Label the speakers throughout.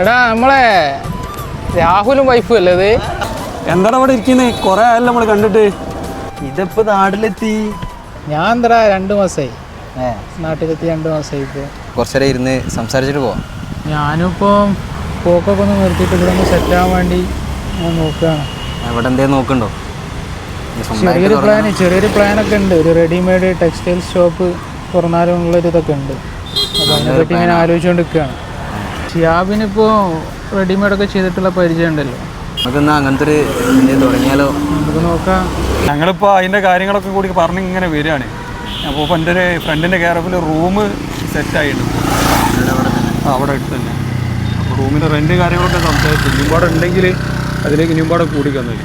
Speaker 1: എടാ നമ്മളെ രാഹുലും വൈഫും അല്ലേ ഇത്?
Speaker 2: എന്താടാ ഇവിടെ ഇരിക്കുന്നേ? കുറെ ആയല്ലോ നമ്മൾ കണ്ടിട്ട്.
Speaker 3: ഇതിപ്പോ നാട്ടിലെത്തി.
Speaker 1: ഞാൻ എന്താ രണ്ട് മാസമായി നാട്ടിലെത്തി രണ്ട് മാസമായി ഇപ്പോൾ
Speaker 3: കുറച്ചേരം ഇരുന്ന് സംസാരിച്ചിട്ട് പോവാം.
Speaker 1: ഞാനിപ്പോൾ പോക്കൊക്കെ ഒന്ന് നിർത്തിയിട്ട് ഇവിടെ ഒന്ന് സെറ്റ് ആവാൻ വേണ്ടി ഞാൻ നോക്കുകയാണ്
Speaker 3: ഇവിടെ എന്തേലും നോക്കണ്ടോ ഇത് സ്വന്തമായിട്ട്
Speaker 1: ചെറിയൊരു പ്ലാൻ
Speaker 3: ഒക്കെ
Speaker 1: ചെറിയൊരു പ്ലാനൊക്കെ ഉണ്ട്. ഒരു റെഡിമെയ്ഡ് ടെക്സ്റ്റൈൽ ഷോപ്പ് തുറന്നാലും ഉള്ളൊരു ഇതൊക്കെ ഉണ്ട്. അപ്പോൾ അതിനെപ്പറ്റി ഇങ്ങനെ ആലോചിച്ചുകൊണ്ട് നിൽക്കുകയാണ് ഷിയാബിനിപ്പോൾ റെഡിമെയ്ഡൊക്കെ ചെയ്തിട്ടുള്ള പരിചയം ഉണ്ടല്ലോ
Speaker 3: നമുക്കെന്നാ അങ്ങനത്തെ ഒരു തുടങ്ങിയാലോ?
Speaker 1: നമുക്ക് നോക്കാം.
Speaker 2: ഞങ്ങളിപ്പോൾ അതിന്റെ കാര്യങ്ങളൊക്കെ കൂടി പറഞ്ഞ് ഇങ്ങനെ വരികയാണ്. അപ്പോൾ ഇപ്പം എന്റെ ഒരു ഫ്രണ്ടിന്റെ കെയറപ്പിൽ റൂം സെറ്റായിട്ടുണ്ട് ആയിട്ടുണ്ട്. അവിടെ അടുത്ത് തന്നെ. അപ്പോൾ റൂമിന്റെ റെന്റ് കാര്യങ്ങളൊക്കെ സംസാരിച്ചു ഇനിയുംപാട് ഉണ്ടെങ്കിൽ അതിലേക്ക് ഇനിയുംപാട് കൂടി തന്നത്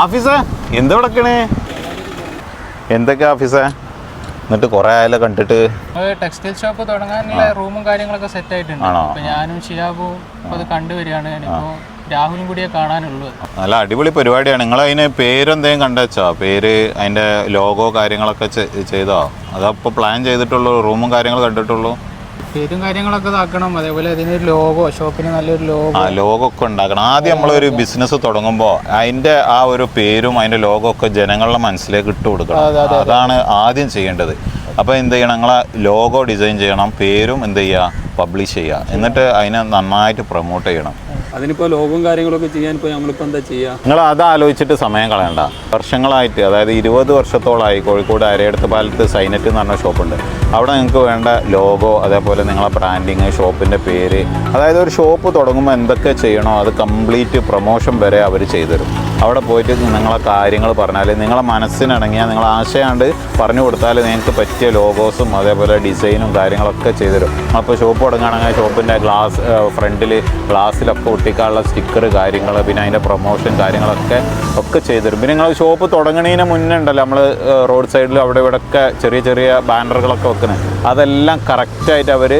Speaker 4: ആഫീസേ എന്താ കിടക്കണേ എന്തൊക്കെ ആഫീസേ? എന്നിട്ട് കുറെ ആയാലും കണ്ടിട്ട്
Speaker 1: ടെക്സ്റ്റൈൽ ഷോപ്പ് തുടങ്ങാനുള്ള റൂമും കാര്യങ്ങളൊക്കെ സെറ്റ് ആയിട്ടുണ്ട്? അപ്പൊ ഞാനും ഷിയാബും അത് കണ്ടുവരികയാണ് രാഹുലും കൂടിയേ കാണാനുള്ളൂ
Speaker 4: നല്ല അടിപൊളി പരിപാടിയാണ്. നിങ്ങൾ അതിന് പേരെന്തെങ്കിലും കണ്ടുവച്ചോ പേര് അതിന്റെ ലോഗോ കാര്യങ്ങളൊക്കെ ചെയ്തോ? അതപ്പോ പ്ലാൻ ചെയ്തിട്ടുള്ളൂ റൂമും കാര്യങ്ങളും കണ്ടിട്ടുള്ളൂ?
Speaker 1: പേരും കാര്യങ്ങളൊക്കെ ഇതാക്കണം. അതേപോലെ അതിനൊരു ലോഗോ ഷോപ്പിന് നല്ലൊരു ലോഗോ.
Speaker 4: ആ ലോഗോ ഒക്കെ ഉണ്ടാക്കണം. ആദ്യം നമ്മളൊരു ബിസിനസ് തുടങ്ങുമ്പോൾ അതിന്റെ ആ ഒരു പേരും അതിന്റെ ലോഗോ ഒക്കെ ജനങ്ങളുടെ മനസ്സിലേക്ക് ഇട്ട് കൊടുക്കണം. അതാണ് ആദ്യം ചെയ്യേണ്ടത്. അപ്പോൾ എന്ത് ചെയ്യണം? നിങ്ങളെ ലോഗോ ഡിസൈൻ ചെയ്യണം പേരും എന്ത് ചെയ്യുക? പബ്ലിഷ് ചെയ്യുക. എന്നിട്ട് അതിനെ നന്നായിട്ട് പ്രൊമോട്ട് ചെയ്യണം.
Speaker 2: അതിനിപ്പോൾ ലോകവും കാര്യങ്ങളൊക്കെ ചെയ്യാൻ ഇപ്പോൾ നമ്മളിപ്പോൾ എന്താ ചെയ്യാ?
Speaker 4: നിങ്ങൾ അത് ആലോചിച്ചിട്ട് സമയം കളയണ്ട. വർഷങ്ങളായിട്ട് അതായത് ഇരുപത് വർഷത്തോളമായി കോഴിക്കോട് അരയടുത്ത് പാലത്ത് സൈനറ്റ് എന്ന് പറഞ്ഞ ഷോപ്പുണ്ട്. അവിടെ നിങ്ങൾക്ക് വേണ്ട ലോഗോ അതേപോലെ നിങ്ങളെ ബ്രാൻഡിങ് ഷോപ്പിന്റെ പേര് അതായത് ഒരു ഷോപ്പ് തുടങ്ങുമ്പോൾ എന്തൊക്കെ ചെയ്യണോ അത് കംപ്ലീറ്റ് പ്രൊമോഷൻ വരെ അവർ ചെയ്തുതരും. അവിടെ പോയിട്ട് നിങ്ങളെ കാര്യങ്ങൾ പറഞ്ഞാൽ നിങ്ങളെ മനസ്സിനടങ്ങിയാൽ നിങ്ങൾ ആശയാണ്ട് പറഞ്ഞു കൊടുത്താൽ നിങ്ങൾക്ക് പറ്റിയ ലോഗോസും അതേപോലെ ഡിസൈനും കാര്യങ്ങളൊക്കെ ചെയ്തു ചെയ്തുതരും. അപ്പോൾ ഷോപ്പ് തുടങ്ങുകയാണെങ്കിൽ ഷോപ്പിന്റെ ഗ്ലാസ് ഫ്രണ്ടിൽ ഗ്ലാസ്സിലൊക്കെ ഒട്ടിക്കാനുള്ള സ്റ്റിക്കർ കാര്യങ്ങൾ പിന്നെ അതിന്റെ പ്രൊമോഷൻ കാര്യങ്ങളൊക്കെ ഒക്കെ ചെയ്തുതരും പിന്നെ നിങ്ങൾ ഷോപ്പ് തുടങ്ങണതിന് മുന്നേ ഉണ്ടല്ലോ നമ്മൾ റോഡ് സൈഡിൽ അവിടെ ഇവിടെയൊക്കെ ചെറിയ ചെറിയ ബാനറുകളൊക്കെ വെക്കുന്നത് അതെല്ലാം കറക്റ്റായിട്ട് അവർ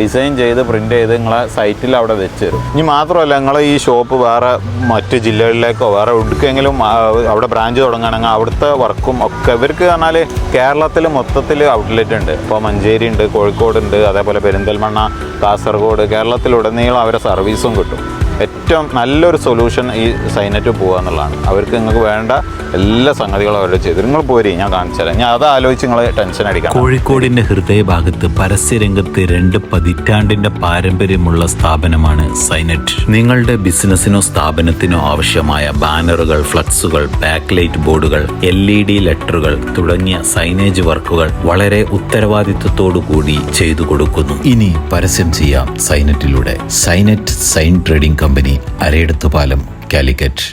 Speaker 4: ഡിസൈൻ ചെയ്ത് പ്രിന്റ് ചെയ്ത് നിങ്ങളെ സൈറ്റിൽ അവിടെ വെച്ച് തരും ഇനി മാത്രമല്ല നിങ്ങൾ ഈ ഷോപ്പ് വേറെ മറ്റ് ജില്ലകളിലേക്കോ വേറെ എവിടേക്കെങ്കിലും അവിടെ ബ്രാഞ്ച് തുടങ്ങുകയാണെങ്കിൽ അവിടുത്തെ വർക്കും ഒക്കെ ഇവർക്ക് പറഞ്ഞാൽ കേരളത്തിൽ മൊത്തത്തിൽ ഔട്ട്ലെറ്റ് ഉണ്ട്. ഇപ്പോൾ മഞ്ചേരി ഉണ്ട് കോഴിക്കോട് ഉണ്ട് അതേപോലെ പെരിന്തൽമണ്ണ കാസർഗോഡ് കേരളത്തിലുടനീളം അവരെ സർവീസും കിട്ടും. ഏറ്റവും നല്ലൊരു സൊല്യൂഷൻ ഈ സൈനറ്റ് പോകുക എന്നുള്ളതാണ്. അവർക്ക് നിങ്ങൾക്ക് വേണ്ട എല്ലാ സംഗതികളും അവരുടെ ചെയ്തു. നിങ്ങൾ പോരി ഞാൻ കാണിച്ചാലും ഞാൻ അത് ആലോചിച്ച് നിങ്ങൾ ടെൻഷൻ അടിക്കാം
Speaker 5: കോഴിക്കോടിന്റെ ഹൃദയഭാഗത്ത് പരസ്യരംഗത്ത് രണ്ട് പതിറ്റാണ്ടിന്റെ പാരമ്പര്യമുള്ള സ്ഥാപനമാണ് സൈനറ്റ് നിങ്ങളുടെ ബിസിനസ്സിനോ സ്ഥാപനത്തിനോ ആവശ്യമായ ബാനറുകൾ ഫ്ലക്സുകൾ ബാക്ക്ലൈറ്റ് ബോർഡുകൾ എൽ ഇ ഡി ലെറ്ററുകൾ തുടങ്ങിയ സൈനേജ് വർക്കുകൾ വളരെ ഉത്തരവാദിത്വത്തോടു കൂടി ചെയ്തു കൊടുക്കുന്നു. ഇനി പരസ്യം ചെയ്യാം സൈനറ്റിലൂടെ സൈനറ്റ് sign trading company Arayidathupalam Calicut.